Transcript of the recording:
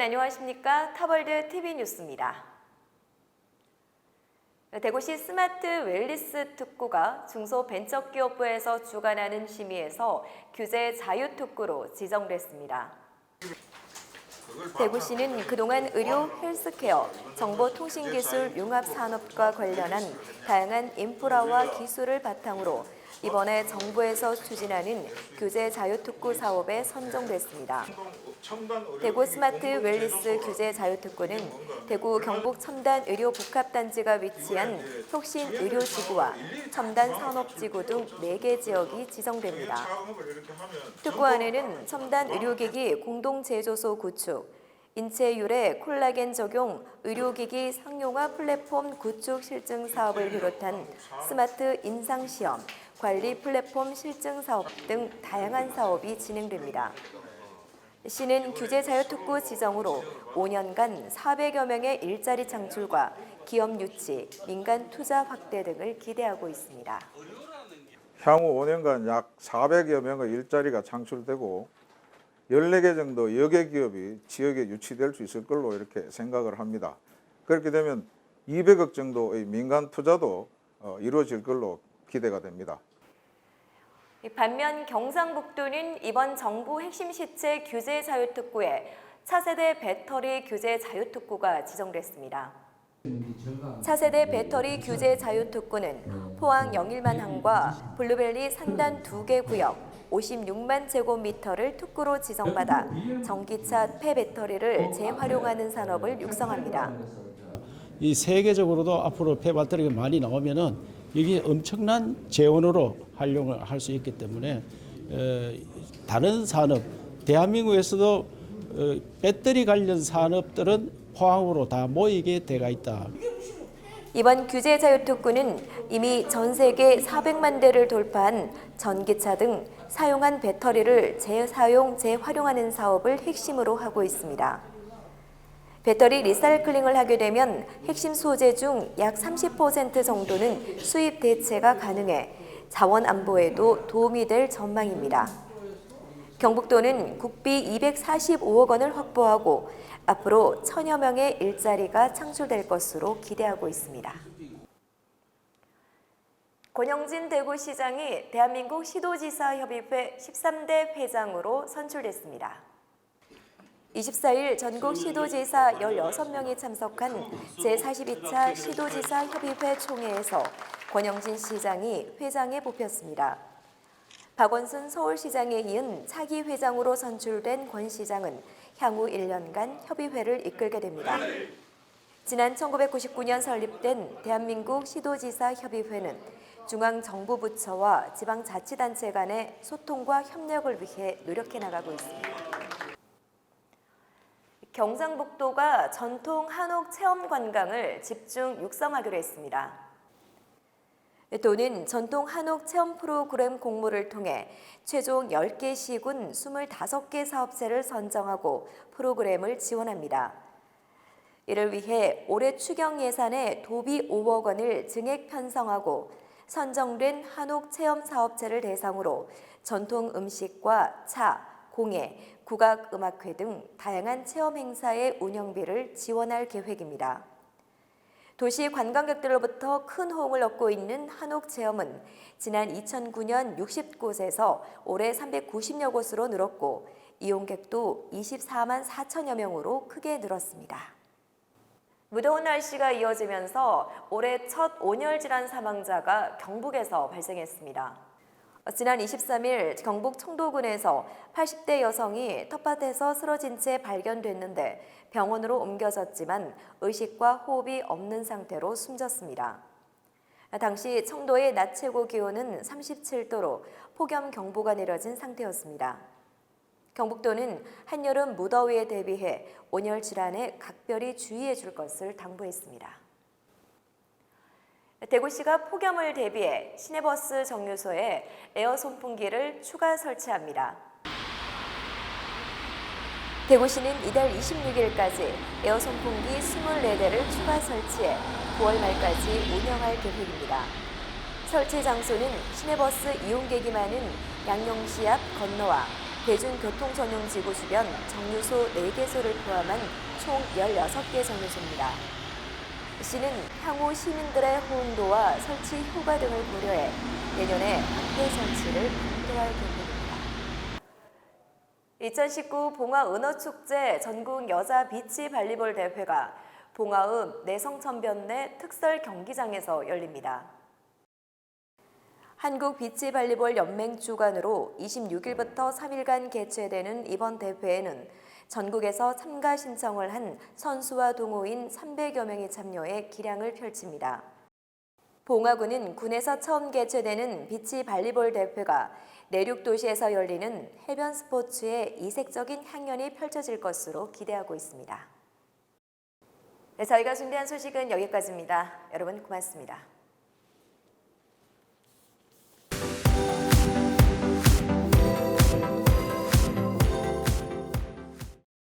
안녕하십니까. 타벌드 TV 뉴스입니다. 대구시 스마트 웰리스 특구가 중소벤처기업부에서 주관하는 심의에서 규제 자유특구로 지정됐습니다. 대구시는 그동안 의료, 헬스케어, 정보통신기술 융합산업과 관련한 다양한 인프라와 기술을 바탕으로 이번에 정부에서 추진하는 규제 자유특구 사업에 선정됐습니다. 대구 스마트 웰리스 규제 자유특구는 대구 경북 첨단 의료 복합단지가 위치한 혁신 의료지구와 첨단 산업지구 등 4개 지역이 지정됩니다. 특구안에는 첨단 의료기기 공동제조소 구축, 인체 유래 콜라겐 적용 의료기기 상용화 플랫폼 구축 실증 사업을 비롯한 스마트 인상 시험, 관리 플랫폼 실증 사업 등 다양한 사업이 진행됩니다. 시는 규제 자유특구 지정으로 5년간 400여 명의 일자리 창출과 기업 유치, 민간 투자 확대 등을 기대하고 있습니다. 향후 5년간 약 400여 명의 일자리가 창출되고 14개 정도 여개 기업이 지역에 유치될 수 있을 걸로 이렇게 생각을 합니다. 그렇게 되면 200억 정도의 민간 투자도 어, 이루어질 걸로 기대가 됩니다. 반면 경상북도는 이번 정부 핵심 시체 규제 자유특구에 차세대 배터리 규제 자유특구가 지정됐습니다. 차세대 배터리 규제 자유특구는 포항 영일만 항과 블루벨리 산단 두개 구역 56만 제곱미터를 특구로 지정받아 전기차 폐배터리를 재활용하는 산업을 육성합니다. 이 세계적으로도 앞으로 폐배터리가 많이 나오면은 이게 엄청난 재원으로 활용을 할 수 있기 때문에 어, 다른 산업 대한민국에서도 어, 배터리 관련 산업들은 포항으로 다 모이게 돼가 있다. 이번 규제 자유 특구는 이미 전 세계 400만 대를 돌파한 전기차 등 사용한 배터리를 재사용, 재활용하는 사업을 핵심으로 하고 있습니다. 배터리 리사이클링을 하게 되면 핵심 소재 중 약 30% 정도는 수입 대체가 가능해 자원 안보에도 도움이 될 전망입니다. 경북도는 국비 245억 원을 확보하고 앞으로 천여 명의 일자리가 창출될 것으로 기대하고 있습니다. 권영진 대구시장이 대한민국 시도지사 협의회 13대 회장으로 선출됐습니다. 24일 전국 시도지사 16명이 참석한 제42차 시도지사 협의회 총회에서 권영진 시장이 회장에 뽑혔습니다. 박원순 서울시장에 이은 차기 회장으로 선출된 권 시장은 향후 1년간 협의회를 이끌게 됩니다. 지난 1999년 설립된 대한민국 시도지사 협의회는 중앙정부부처와 지방자치단체 간의 소통과 협력을 위해 노력해 나가고 있습니다. 경상북도가 전통 한옥 체험 관광을 집중 육성하기로 했습니다. 도는 전통 한옥 체험 프로그램 공모를 통해 최종 10개 시군 25개 사업체를 선정하고 프로그램을 지원합니다. 이를 위해 올해 추경 예산에 도비 5억 원을 증액 편성하고 선정된 한옥 체험 사업체를 대상으로 전통 음식과 차, 공예, 국악 음악회 등 다양한 체험 행사의 운영비를 지원할 계획입니다. 도시 관광객들로부터 큰 호응을 얻고 있는 한옥 체험은 지난 2009년 60곳에서 올해 390여 곳으로 늘었고 이용객도 24만 4천여 명으로 크게 늘었습니다. 무더운 날씨가 이어지면서 올해 첫 온열 질환 사망자가 경북에서 발생했습니다. 지난 23일 경북 청도군에서 80대 여성이 텃밭에서 쓰러진 채 발견됐는데 병원으로 옮겨졌지만 의식과 호흡이 없는 상태로 숨졌습니다. 당시 청도의 낮 최고 기온은 37도로 폭염 경보가 내려진 상태였습니다. 경북도는 한여름 무더위에 대비해 온열 질환에 각별히 주의해 줄 것을 당부했습니다. 대구시가 폭염을 대비해 시내버스 정류소에 에어 선풍기를 추가 설치합니다. 대구시는 이달 26일까지 에어 선풍기 24대를 추가 설치해 9월 말까지 운영할 계획입니다. 설치 장소는 시내버스 이용객이 많은 양용시 앞 건너와 대중교통 전용 지구 주변 정류소 4개소를 포함한 총 16개 정류소입니다. 시는 향후 시민들의 호응도와 설치 효과 등을 고려해 내년에 한대 설치를 검토할 계획입니다. 2019 봉화 은어축제 전국 여자 비치 발리볼 대회가 봉화읍 내성천변 특설 경기장에서 열립니다. 한국 비치 발리볼 연맹 주관으로 26일부터 3일간 개최되는 이번 대회에는 전국에서 참가 신청을 한 선수와 동호인 300여 명이 참여해 기량을 펼칩니다. 봉화구는 군에서 처음 개최되는 비치 발리볼 대회가 내륙 도시에서 열리는 해변 스포츠의 이색적인 향연이 펼쳐질 것으로 기대하고 있습니다. 네, 저희가 준비한 소식은 여기까지입니다. 여러분 고맙습니다.